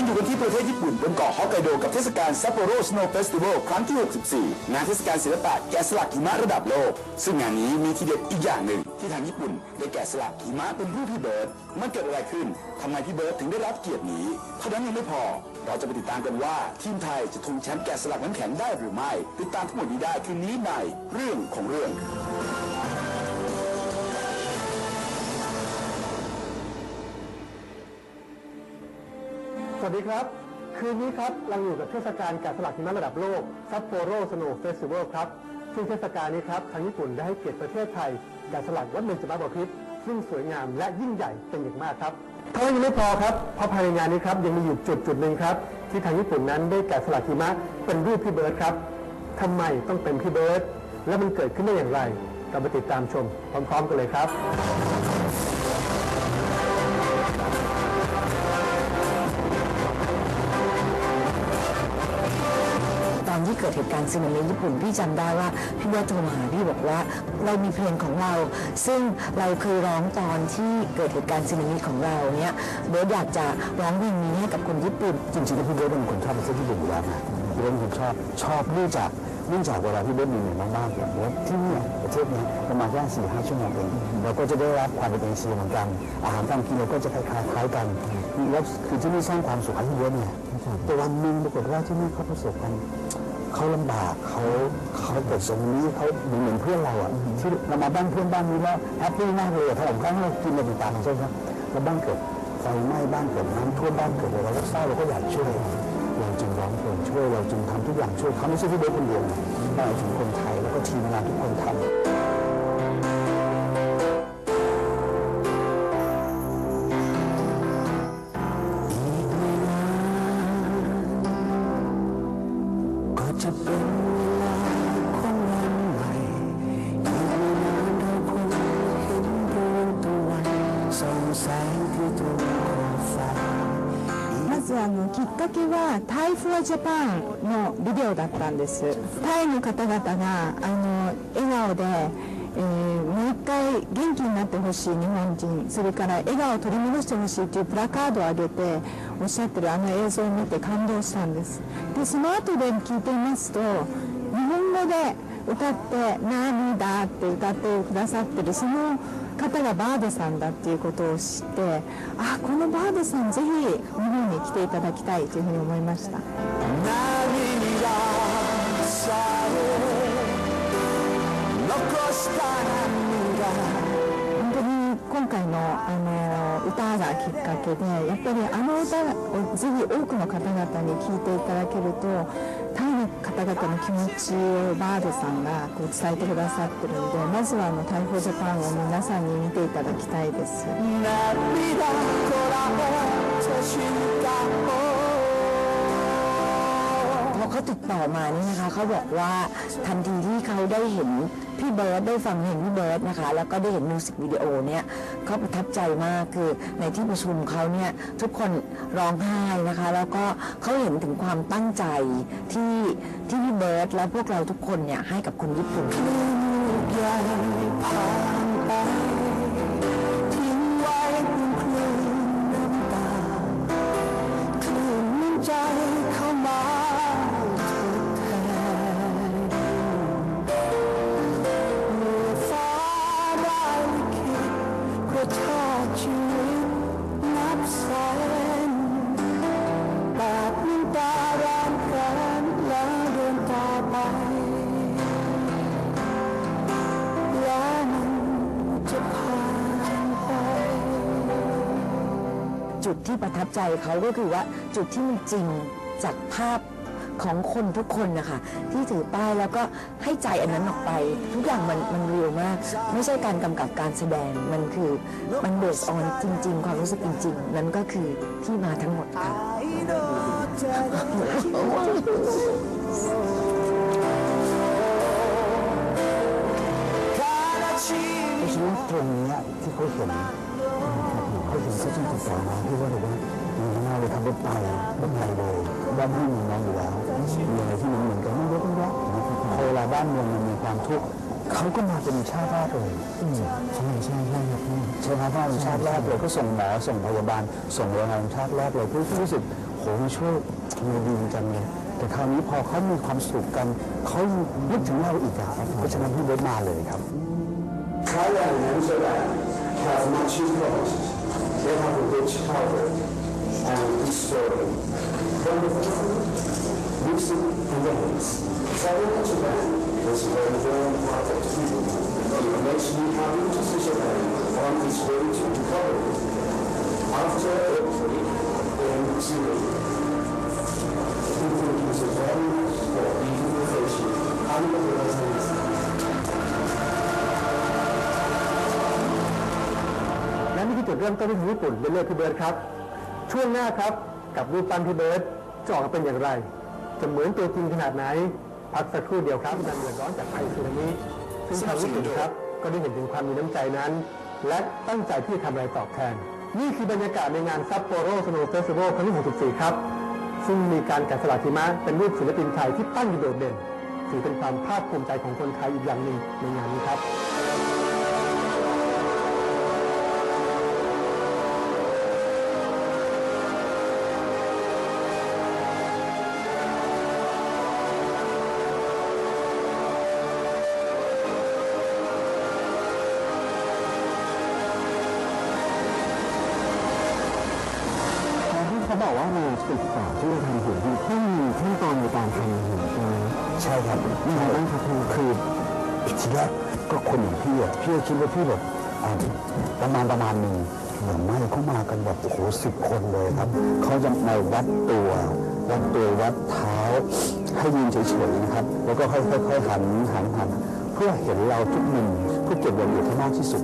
ยังอยู่กันที่ประเทศญี่ปุ่นบนเกาะฮอกไกโดกับเทศกาลซัปโปโรสโนว์เฟสติวัลครั้งที่ 64 งานเทศกาลศิลปะแกะสลักหิมะระดับโลก ซึ่งงานนี้มีทีเด็ดอีกอย่างหนึ่ง ที่ทางญี่ปุ่นได้แกะสลักหิมะเป็นรูปพี่เบิร์ดมันเกิดอะไรขึ้นทำไมพี่เบิร์ดถึงได้รับเกียรตินี้เท่านั้นยังไม่พอ เราจะไปติดตามกันว่า ทีมไทยจะทวงแชมป์แกะสลักน้ำแข็งได้หรือไม่ ติดตามทั้งหมดนี้ได้คืนนี้ในเรื่องของเรื่อง วัสดีครับ คืนนี้ครับเราอยู่กับเทศกาลแกะสลักหิมะระดับโลกซัปโปโรสโนว์เฟสติวัลครับ ซึ่งเทศกาลนี้ครับทางญี่ปุ่นได้ให้เกียรติประเทศไทยแกะสลักวัดเบญจมาบพิตรซึ่งสวยงามและยิ่งใหญ่เป็นอย่างมากครับเท่านั้นยังไม่พอครับเพราะภายในงานนี้ครับยังมีอยู่จุดจุดหนึ่งครับ ที่ทางญี่ปุ่นนั้นได้แกะสลักหิมะเป็นรูปพี่เบิร์ดครับทำไมต้องเป็นพี่เบิร์ดและมันเกิดขึ้นได้อย่างไรเราไปติดตามชมพร้อม ๆ กันเลยครับ เกิดเหตุการณ์สึนามิญี่ปุ่นพี่จำได้ว่าพี่เบิร์ตโทรมาหาพี่บอกว่าเรามีเพลงของเรา ซึ่งเราเคยร้องตอนที่เกิดเหตุการณ์สึนามิของเราเนี่ยเบิร์ตอยากจะร้องเพลงนี้ให้กับคนญี่ปุ่นจริงๆแล้วพี่เบิร์ดเป็นคนชอบประเทศญี่ปุ่นอยู่แล้วนะเบิร์ดเป็นคนชอบชอบเนื่องจากเนื่องจากเวลาพี่เบิร์ดมีเหนื่อยมากๆเนี่ยว่าที่เนี่ยประเทศนี้ประมาณแค่สี่ห้าชั่วโมงเองเราก็จะได้รับความเป็นเอเชียเหมือนกัน อาหารการกินเราก็จะคล้ายๆคล้ายกันแล้วคือที่นี่สร้างความสุขให้เบิร์ดเนี่ยแต่วันหนึ่งปรากฏว่าที่นี่เขาประสบกัน เขาลำบากเขาเขาเกิดสงนี้เขาเหมือนเพื่อนเราอะที่เรามาบ้านเพื่อนบ้านนี้แล้วแฮปปี้มากเลยถ้าผมครั้งเรากินอะไรต่างๆใช่ไหมครับแล้วบ้านเกิดไฟไหม้บ้านเกิดน้ำท่วมบ้านเกิดอะไรเราเศร้าเราก็อยากช่วยเราจึงร้องเพลงช่วยเราจึงทำทุกอย่างช่วยเขาไม่ใช่พี่เบิร์ดคนเดียวนะเราถึงคนไทยแล้วก็ทีมงานทุกคนทำ まずあのきっかけはタイフォージャパンのビデオだったんです。タイの方々があの笑顔で、えーもう一回元気になってほしい日本人それから笑顔を取り戻してほしいというプラカードを上げておっしゃってるあの映像を見て感動したんです。でその後で聞いていますと日本語で歌って「涙」って歌ってくださってるその方がバードさんだっていうことを知ってあこのバードさんぜひ日本に来ていただきたいというふうに思いました。涙さえ残したら回のあの歌がきっかけでやっぱりあの歌をぜひ多くの方々に聴いていただけるとタイの方々の気持ちをバードさんがこう伝えてくださってるんでまずはあの逮捕ジャパンを皆さんに見ていただきたいです。 พอเขาติดต่อมานี่นะคะเขาบอกว่าทันทีที่เขาได้เห็นพี่เบิร์ดได้ฟังเพลงพี่เบิร์ดนะคะ แล้วก็ได้เห็นมิวสิกวิดีโอเนี่ยเขาประทับใจมากคือในที่ประชุมเขาเนี่ยทุกคนร้องไห้นะคะ แล้วก็เขาเห็นถึงความตั้งใจที่ที่พี่เบิร์ดและพวกเราทุกคนเนี่ยให้กับคนญี่ปุ่น จุดที่ประทับใจเขาก็คือว่าจุดที่มันจริงจากภาพของคนทุกคนนะคะที่ถือป้ายแล้วก็ให้ใจอันนั้นออกไป ทุกอย่างมันมันเรียวมาก ไม่ใช่การกำกับการแสดงมันคือมันเบสออนจริง ๆ ความรู้สึกจริง ๆ นั่นก็คือที่มาทั้งหมดค่ะเพราะฉะนั้นตรงเนี้ยที่เขาเห็น เขาเห็นเขาจึงติดต่อมาที่ว่าเลยว่ามีหน้าเลยทำรถไปรถไปเลยบ้านที่มีน้องอยู่แล้วมีอะไรที่มันเหมือนกันไม่เยอะไม่แยะพอเวลาบ้านเมืองมันมีความทุกข์เขาก็มาเป็นชาติแรกเลยใช่ใช่ใช่ครับใช่ครับว่าเป็นชาติแรกเลยก็ส่งหมอส่งพยาบาล ส่งโรงงานชาติแรกเลยเพื่อรู้สึกโหมันช่วยมันดีจังเลยแต่คราวนี้พอเขามีความสุขกันเขานึกถึงเราอีกอะเพราะฉะนั้นพี่เบิร์ดมาเลยครับ Thailand and Amsterdam have matching clothes. They have a rich culture and history. Wonderful music and dance. Traveling to Japan is very, very important feeling. It makes me happy to see Japan on its way to recovery after a trip in Chile. Think it's a very beautiful nation. I'm เริ่มต้นที่ญี่ปุ่นได้เลือกพี่เบิร์ดครับ ช่วงหน้าครับกับรูปปั้นพี่เบิร์ดจะออกมาเป็นอย่างไร จะเหมือนตัวจริงขนาดไหน พักสักครู่เดียวครับการเดือดร้อนจากภัยสึนามิซึ่งทางญี่ปุ่นครับก็ได้เห็นถึงความมีน้ำใจนั้น และตั้งใจที่จะทำอะไรตอบแทน นี่คือบรรยากาศในงานซัปโปโรสโนว์เฟสติวัลครั้งที่64 ครับ ซึ่งมีการแกะสลักหิมะเป็นรูปศิลปินไทยที่ตั้งอยู่โดดเด่นถือเป็นความภาคภูมิใจของคนไทยอีกอย่างหนึ่งในงานนี้ครับ ศึกษาที่ทำหุ่นที่ต้องมีขั้นตอนในการทำหุ่นใช่ไหมใช่ครับมีอะไรบ้างครับคือคือทีแรกก็คนอย่างพี่อะพี่ก็คิดว่าพี่แบบอ่าประมาณประมาณหนึ่งเหมือนไม่เขามากันแบบโอ้โหสิบคนเลยครับเขาจะมาวัดตัววัดตัววัดเท้าให้ยืนเฉยๆนะครับ แล้วก็ค่อยๆหันหันหันเพื่อเห็นเราทุกมุมเพื่อเก็บรายละเอียดให้มากที่สุด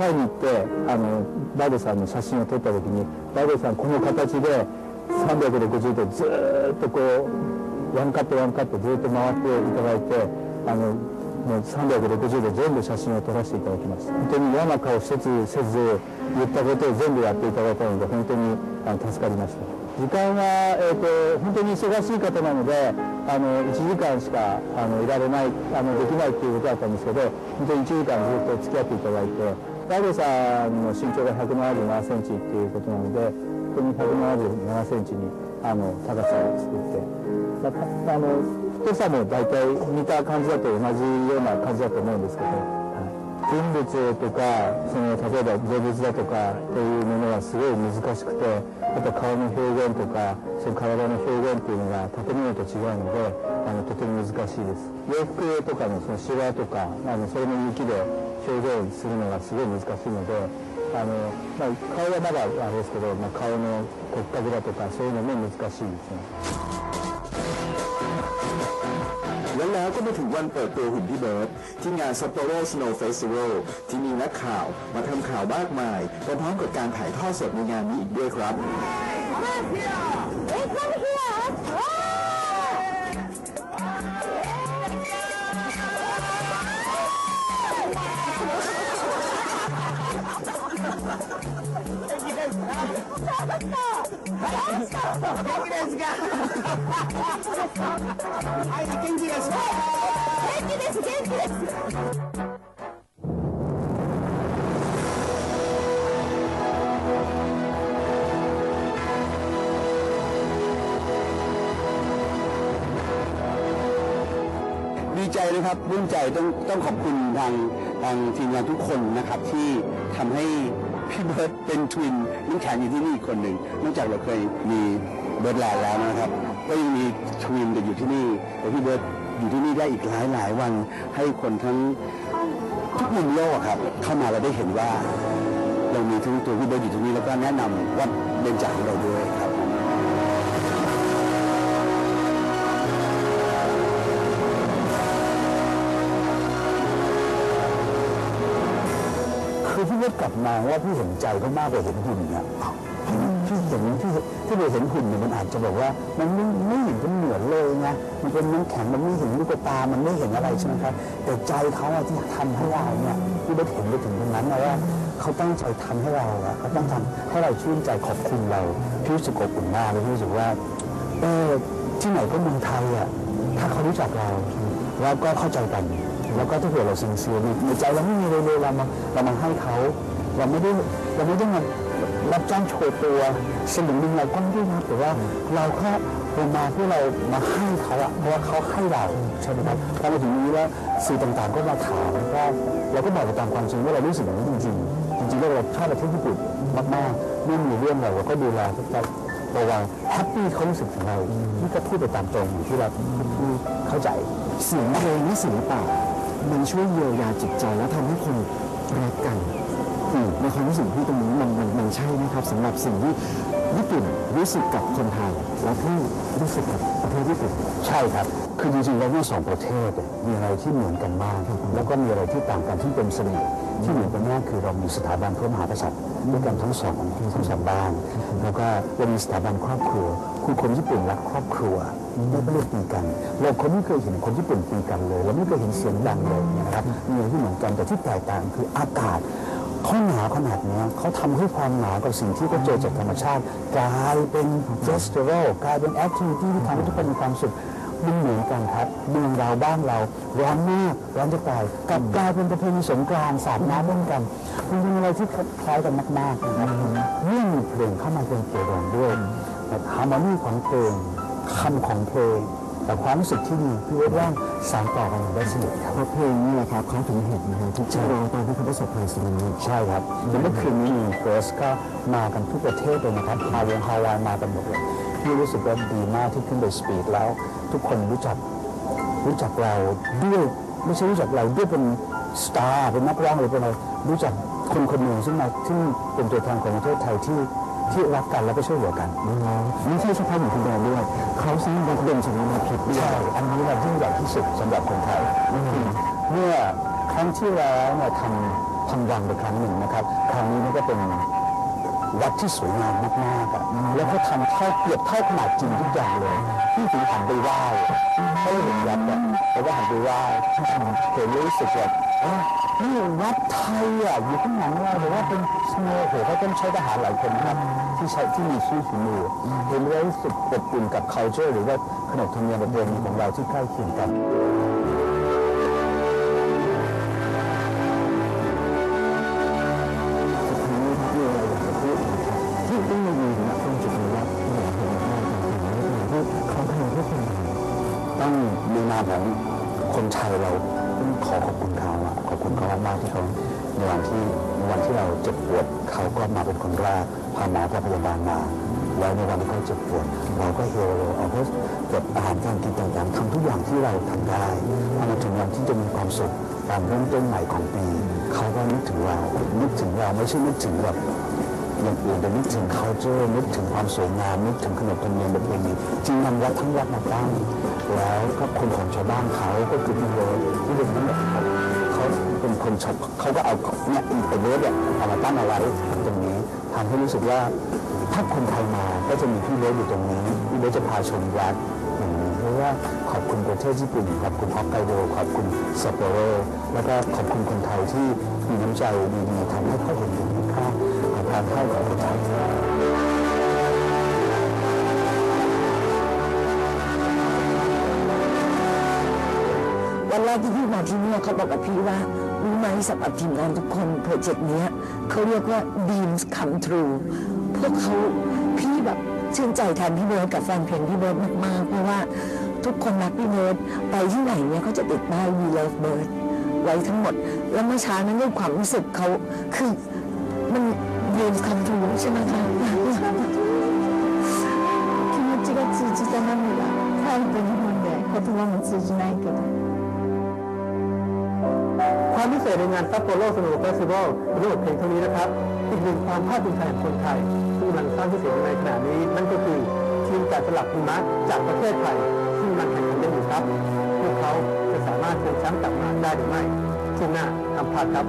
タイに行ってあのバイデさんの写真を撮った時にバイデさんこの形で360度ずっとこうワンカットワンカットずっと回っていただいてあのもう360度全部写真を撮らせていただきました本当に嫌な顔一つせず言ったことを全部やっていただいたので本当にあの助かりました。時間は、えー、と本当に忙しい方なのであの1時間しかあのいられないあのできないっていうことだったんですけど本当に1時間ずっと付き合っていただいてライさんの身長が177センチっていうことなのでここに177センチにあの高さを作って、またあの太さも大体似た感じだと同じような感じだと思うんですけど、はい、人物とかその例えば動物だとかっていうものはすごい難しくてあと顔の表現とかその体の表現っていうのが建物と違うのであのとても難しいです。洋服とかのそのシワとかあのそれも雪で表現するのがすごい難しいのであの、まあ、顔はまだあれですけど、まあ、顔の骨格だとかそういうのも難しいですね และแล้วก็มาถึงวันเปิดตัวหุ่นพี่เบิร์ดที่งาน Sapporo Snow Festival ที่มีนักข่าวมาทำข่าวมากมายพร้อมๆกับการถ่ายทอดสดในงานนี้อีกด้วยครับ ดีใจนะครับปลื้มใจต้องต้องขอบคุณทางทางทีมงานทุกคนนะครับที่ทำให้ พี่เบิร์ตเป็นทวินน้ำแข็งอยู่ที่นี่อีกคนหนึ่งนอกจากเราเคยมีเบิร์ดแลนด์แล้วนะครับก็ยังมีทวินแต่อยู่ที่นี่แต่พี่เบิร์ตอยู่ที่นี่ได้อีกหลายหลายวันให้คนทั้งทุกมุมโลกครับ เข้ามาเราได้เห็นว่า เรามีทั้งตัวพี่เบิร์ตอยู่ที่นี่แล้วก็แนะนำวัดเบญจางของเราด้วยครับ กลับมาว่าพี่เห็นใจเขามากกว่าเห็นหุ่นเนี่ยพี่เห็นที่ที่เราเห็นหุ่นเนี่ยมันอาจจะแบบว่า มันไม่ไม่เห็นเป็นเหมือนเลยนะมันเป็นน้ำแข็งมันไม่เห็นลูกตา มันไม่เห็นอะไรใช่ไหมครับ แต่ใจเขาอะที่ทำให้เราเนี่ยพี่เบิร์ดเห็นไปถึงตรงนั้นนะว่าเขาตั้งใจทำให้เราอะเขาตั้งทำให้เราชื่นใจขอบคุณเราพี่รู้สึกอบอุ่นมากเลยพี่รู้สึกว่าเออที่ไหนก็เมืองไทยอะถ้าเขารู้จักเราแล้วก็เข้าใจกัน แล้วก็ถ้าเกิดเราซิงเซียในใจเราไม่มีเลยเลยเรามาเรามาให้เขาเราไม่ได้เราไม่ได้มารับจ้างโชว์ตัวสลึงหนึ่งเราก็ไม่ได้รับแต่ว่าเราแค่เรามาเพื่อเรามาให้เขาอะเพราะว่าเขาให้เราใช่ไหมครับพอมาถึงนี้แล้วสื่อต่างๆก็มาถามว่าเราก็บอกไปตามความจริงว่าเรารู้สึกอย่างนี้จริงๆจริงๆแล้วเราชอบประเทศญี่ปุ่นมากๆเมื่อมีเรื่องเราเราก็ดูแลทุกท่านระวังแฮปปี้เขารู้สึกถึงเรานี่ก็พูดไปตามตรงอย่ที่เราพูดเข้าใจเสียงเพลงและศิลปะ มันช่วยเยียวยาจิตใจและทำให้คนรักกันอืมในความรู้สึกที่ตรงนี้มันมันมันใช่นะครับสำหรับสิ่งที่ญี่ปุ่นรู้สึกกับคนไทย และที่รู้สึกกับประเทศญี่ปุ่นใช่ครับ คือจริงๆแล้วเนี่ยสองประเทศเนี่ยมีอะไรที่เหมือนกันมาก แล้วก็มีอะไรที่ต่างกันที่เป็นเสน่ห์ที่เหมือนกันมากคือเรามีสถาบันพระมหากษัตริย์ด้วยกันทั้งสองทั้งสองบ้านแล้วก็เรามีสถาบันครอบครัวคือคนญี่ปุ่นรักครอบครัว ไม่เลือกตีกัน เราคนไม่เคยเห็นคนญี่ปุ่นตีกันเลย เราไม่เคยเห็นเสียงดังเลยนะครับมีอะไรที่เหมือนกันแต่ที่แตกต่างคืออากาศเขาหนาวขนาดเนี้ยเขาทำให้ความหนาวกับสิ่งที่เขาเจอจากธรรมชาติกลายเป็นเฟสติวัลกลายเป็นแอคทิวิตี้ที่ทำให้ทุกคนมีความสุขมันเหมือนกันครับเมืองเราบ้านเราร้อนมากร้อนจะตายกลับกลายเป็นประเพณีสงกรานต์สาดน้ำเล่นกันมันเป็นอะไรที่คล้ายกันมากๆนะครับเมื่อมีเพลงเข้ามาเป็นเกี่ยวดองด้วยฮาร์โมนีของเพลง คำของเพลงแต่ความรู้สึกที่ดีพี่เวทว่าสานต่อกันอย่างได้สนิทครับเพราะเพลงนี่แหละครับเขาถึงเห็นนะฮะทุกชาตอนที่เขาประสบภัยสึนามิใช่ครับอย่างเมื่อคืนนี้มีเฟิร์สก็มากันทุกประเทศเลยนะครับฮาวงฮาวายมากันหมดเลยพี่รู้สึกว่าดีมากที่ขึ้นไปสปีดแล้ว ทุกคนรู้จักรู้จักเราด้วยไม่ใช่รู้จักเราด้วยเป็นสตาร์เป็นนักร้องหรือเป็นอะไรรู้จักคนคนหนึ่งซึ่งมาที่เป็นตัวแทนของประเทศไทยที่ ที่รักกันแล้วก็ช่วยเหลือกันไม่ใช่เฉพาะอยู่คนเดียวด้วยเขาสร้างบทเด่นสำหรับมาพิษด้วยใช่อันนี้เรายิ่งใหญ่ที่สุดสำหรับคนไทยเมื่อครั้งที่แล้วเนี่ยทำทำวังไปครั้งหนึ่งนะครับ ครั้งนี้นี่ก็เป็น วัดที่สวยงามมากๆอะแล้วเขาทำเท่าเกือบเท่าขนาดจริงทุกอย่างเลยพี่ถึงหันไปไหว้ไม่เห็นวัดอะแต่ว่าหันไปไหว้เห็นรู้สึกแบบนี่วัดไทยอะอยู่ข้างหลังเราหรือว่าเป็นสโนโหเขาต้องใช้ทหารหลายคนครับที่ใช้ที่มีชื่อฝีมือเห็นรู้สึกอบอุ่นกับ culture หรือว่าขนบธรรมเนียมประเพณีของเราที่ใกล้เคียงกัน คุณเขามากที่เขาในวันที่ในวันที่เราเจ็บปวดเขาก็มาเป็นคนแรกพาหมอพาพยาบาลมา แล้วในวันที่เขาเจ็บปวดเราก็เฮโรเอาเพื่อเกิดอาหารการกินต่างๆทำทุกอย่างที่เราทำได้พอมาถึงวันที่จะมีความสุขการเริ่มต้นใหม่ของปี เขาก็นึกถึงเรานึกถึงเราไม่ใช่นึกถึงแบบอย่างอื่นแต่นึกถึง culture นึกถึงความสวยงามนึกถึงขนบธรรมเนียมประเพณีจึงนำวัดทั้งวัดมาตั้งแล้วก็คนของชาวบ้านเขาก็คือพี่โรที่เป็นทั้งหม เขาเป็นคนชอบเขาก็เอาเนี่ยไอ้เรสเนี่ยเอามาตั้งเอาไว้ตรงนี้ทำให้รู้สึกว่าถ้าคนไทยมาก็จะมีพี่เรสอยู่ตรงนี้พี่เรสจะพาชมวัดอย่างนี้เพราะว่าขอบคุณประเทศญี่ปุ่นขอบคุณฮอกไกโดขอบคุณซัปโปโรแล้วก็ขอบคุณคนไทยที่มีน้ำใจดีๆทำให้เขาเห็นถึงคุณค่าของการให้ของคนไทย รกที่พี่มาที่เนี่ยเขาบอกกับพี่ว่ารู้ไหมสำหรับทีมงานทุกคนโปรเจกต์เนี้ยเขาเรียกว่า dreams come true พวกเขาพี่แบบชื่นใจแทนพี่เบิร์ดกับแฟนเพลงพี่เบิร์ดมากๆ เพราะว่าทุกคนรักพี่เบิร์ดไปที่ไหนเนี่ยเขาจะติดป้าย we love bird ไว้ทั้งหมด แล้วเมื่อเช้านั้นด้วยความรู้สึกเขาคือมัน dreams come true ใช่ไหมคะ 気持ちが通じた涙タイと日本で言葉も通じないけど ความพิเศษในงานซัปโปโรสโนว์เฟสติวัลเป็นเรื่องเพลงเท่านี้นะครับ อีกหนึ่งความภาคภูมิใจของคนไทยที่กำลังสร้างชื่อเสียงในขณะนี้ นั่นก็คือทีมแกะสลับหิมะจากประเทศไทยที่กำลังแข่งขันกันอยู่ครับ พวกเขาจะสามารถเป็นแชมป์กลับมาได้หรือไม่ช่วงหน้าทำพลาดครับ